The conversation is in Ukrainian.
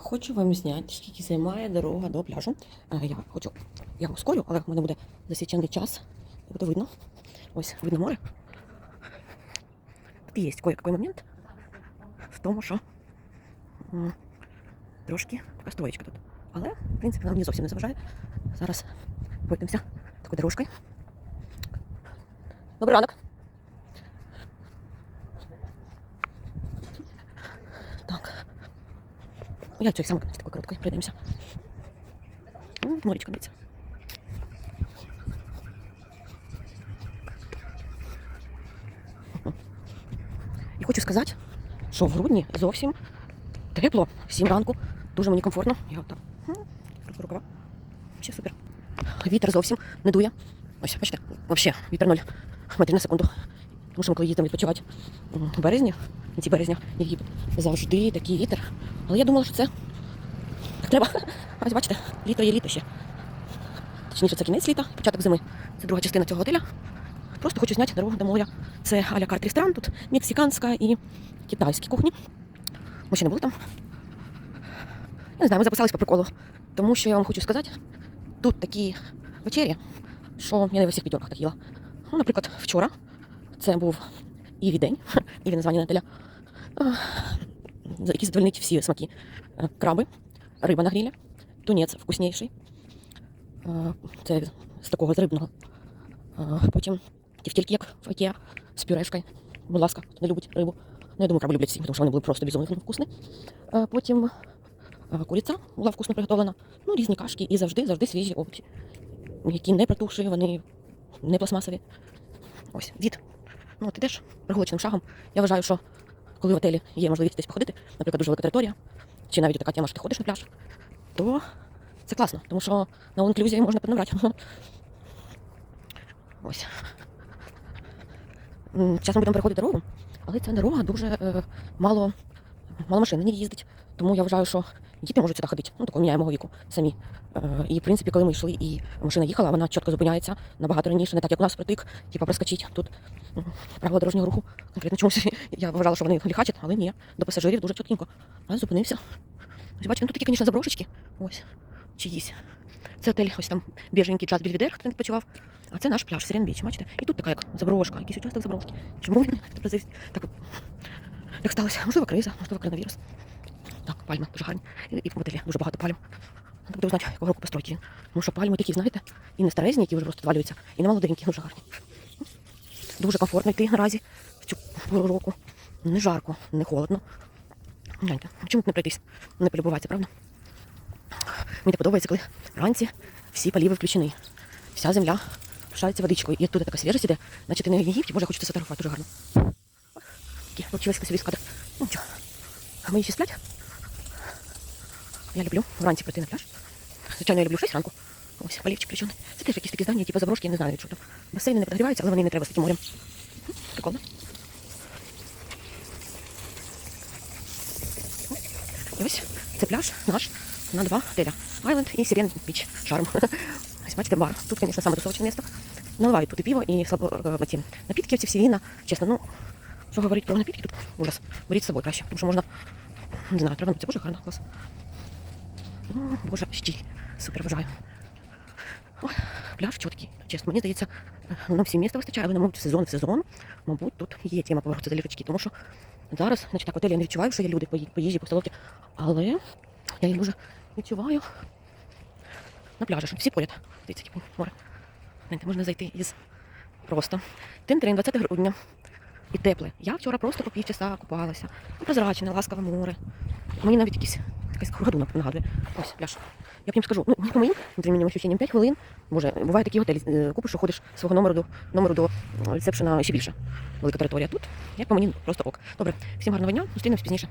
Хочу вам зняти, скільки займає дорога до пляжу. Я хочу, я ускорю, але в мене буде засічений час. Буде видно. Ось видно море. Тут є кое-какой момент в тому, що трошки така стоечка тут. Але, в принципі, вона мені зовсім не заважає. Зараз пройдемося такою дорожкою. Добрий ранок. Так. Я цю саме такою короткою пройдемося. Морічка дивиться. І хочу сказати, що в грудні зовсім тепло, сім ранку, дуже мені комфортно. Я отак. м, Рукава. Ще супер. Вітер зовсім не дує. Ось, бачите, взагалі вітер 0 метрів на секунду. Тому що ми коли їздимо відпочивати в березні, в кінці березня, в завжди такий вітер. Але я думала, що це треба. Ось бачите, літо є літо ще. Точніше, це кінець літа, початок зими. Це друга частина цього готеля. Просто хочу зняти дорогу до моря. Це аля карт ресторан, тут мексиканська і китайські кухні. Ми ще не були там. Я не знаю, ми записались по приколу. Тому що я вам хочу сказати, тут такі вечері, що я не в усіх підйомках так їла. Ну, наприклад, вчора це був Іві день, Іві названня готеля, який задовольнить всі смаки. Е, Краби, риба на грілі, тунець вкусніший. Е, Це з такого з рибного. Е, Потім тівтільки, як в Ікеа, з пюрешкою. Будь ласка, не любить рибу. Ну, я думаю, краби люблять всі, тому що вони були просто безумно вкусні. Потім куриця була вкусно приготовлена. Ну, різні кашки і завжди, завжди свіжі овочі, які не протухші, вони не пластмасові. Ось, від. Ну, ти теж прогулочним шагом. Я вважаю, що коли в отелі є можливість десь походити, наприклад, дуже велика територія, чи навіть така тема, що ти ходиш на пляж, то це класно, тому що на інклюзії можна піднабрати. Ось. М, Зараз ми будемо переходити дорогу, але ця дорога дуже е, мало, мало машин ній їздить. Тому я вважаю, що діти можуть сюди ходити, ну такого міняє мого віку самі. Е, і в принципі, коли ми йшли і машина їхала, вона чітко зупиняється набагато раніше, не так, як у нас притик, типа проскочить тут правила дорожнього руху. Конкретно чомусь я вважала, що вони ліхачать, але ні, до пасажирів дуже чіткенько. Але зупинився. Ось бачите, ну тут такі, звісно, заброшечки. Ось, чиїсь. Це отель, ось там біженький час Бельведер, хто не відпочивав. А це наш пляж, Сирен Біч, бачите? І тут така як заброшка, якийсь участок заброшки. Чому він так, так сталося? Можливо, криза, можливо, коронавірус. Так, пальми дуже гарні. І, і в готелі дуже багато пальм. Треба буде узнати, якого року построїть він. Тому що пальми такі, знаєте, і не старезні, які вже просто відвалюються, і не молоденькі, дуже гарні. Дуже комфортно йти наразі в цю пору року. Не жарко, не холодно. Гляньте, чому б не пройтись? Не полюбуватися, правда? Мені так подобається, коли вранці всі поліви включені. Вся земля шариться водичкою. І тут така свіжість іде, наче ти не в Єгипті, може хочеться сфотографувати, дуже гарно. Такі, Получилось красивий кадр. Ну нічого. Мої ще сплять. Я люблю вранці прийти на пляж. Звичайно, я люблю в 6 ранку. Ось, полівчик причому. Це теж якісь такі здання, заброшки, я не знаю, від там. Басейни не підогріваються, але вони не треба з таким морем. Прикольно. І ось це пляж наш на два отеля. Айленд і Сирен Біч. Шарм. Ось бар. Тут, звісно, саме тусовочне місто. Наливають тут і пиво, і слабо, ці напітки, ці всі віна. Чесно, ну, що говорити про напітки, тут ужас. Беріть з собою краще, тому що можна, не знаю, це дуже гарно, клас. Ну, Боже, щіль. Супер, вважаю. Ой, пляж чіткий, чесно. Мені здається, на всі міста вистачає, але, на мабуть, сезон в сезон, мабуть, тут є тема повернутися за ліжечки, тому що зараз, значить, так, в отелі я не відчуваю, що є люди по, їжі, по столовці, але я їх дуже відчуваю на пляжі, всі поряд. Дивіться, море. Можна зайти із просто. Тим-трин, 20 грудня. І тепле. Я вчора просто по півчаса купалася. Прозрачне, ласкаве море. Мені навіть якісь якась хургаду нагадує. Ось пляж. Я їм скажу, ну, ні по моїм внутрішнім ощущенням 5 хвилин. Може, буває такі готелі, е, купиш, що ходиш свого номеру до номеру до ресепшена ще більше. Велика територія. Тут, як по мені, просто ок. Добре, всім гарного дня, зустрінемось пізніше.